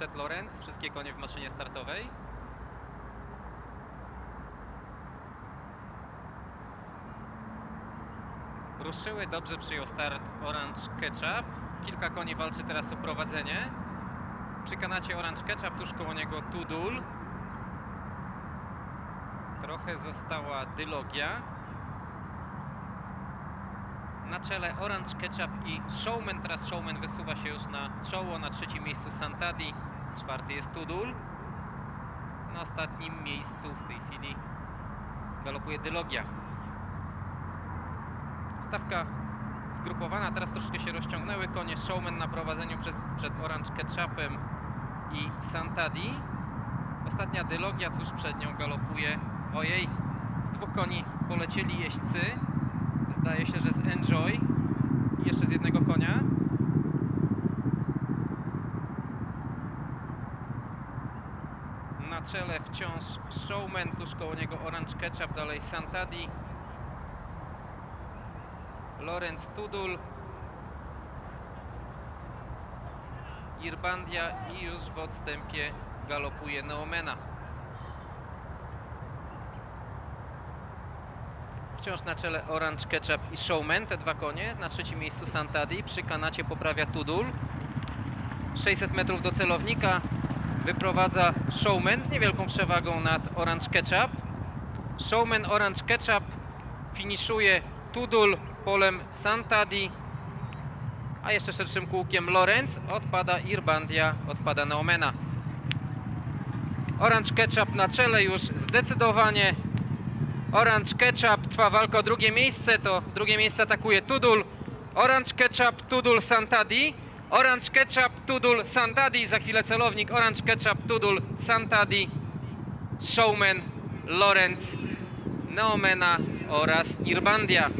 przed Lorenz, wszystkie konie w maszynie startowej. Ruszyły, dobrze przyjął start Orange Ketchup. Kilka koni walczy teraz o prowadzenie. Przy kanacie Orange Ketchup, tuż koło niego Tudul. Trochę została Dylogia. Na czele Orange Ketchup i Showman. Teraz Showman wysuwa się już na czoło. Na trzecim miejscu Santadi. Czwarty jest Tudul. Na ostatnim miejscu w tej chwili galopuje Dylogia. Stawka zgrupowana. Teraz troszkę się rozciągnęły konie. Showman na prowadzeniu przez, przed Orange Ketchupem i Santadi. Ostatnia Dylogia tuż przed nią galopuje. Ojej, z dwóch koni polecieli jeźdźcy. Zdaje się, że z Enjoy i jeszcze z jednego konia. Na czele wciąż Showman, tuż koło niego Orange Ketchup, dalej Santadi. Lorenz Tudul. Irbandia i już w odstępie galopuje Neomena. Wciąż na czele Orange Ketchup i Showman, te dwa konie. Na trzecim miejscu Santadi, przy kanacie poprawia Tudul. 600 metrów do celownika wyprowadza Showman z niewielką przewagą nad Orange Ketchup. Showman Orange Ketchup finiszuje Tudul polem Santadi, a jeszcze szerszym kółkiem Lorenz. Odpada Irbandia, odpada Neomena. Orange Ketchup na czele już zdecydowanie Orange Ketchup trwa walka o drugie miejsce, to drugie miejsce atakuje Tudul. Orange Ketchup, Tudul, Santadi. Orange Ketchup, Tudul, Santadi. Za chwilę celownik Orange Ketchup, Tudul, Santadi. Showman, Lorenz, Neomena oraz Irbandia.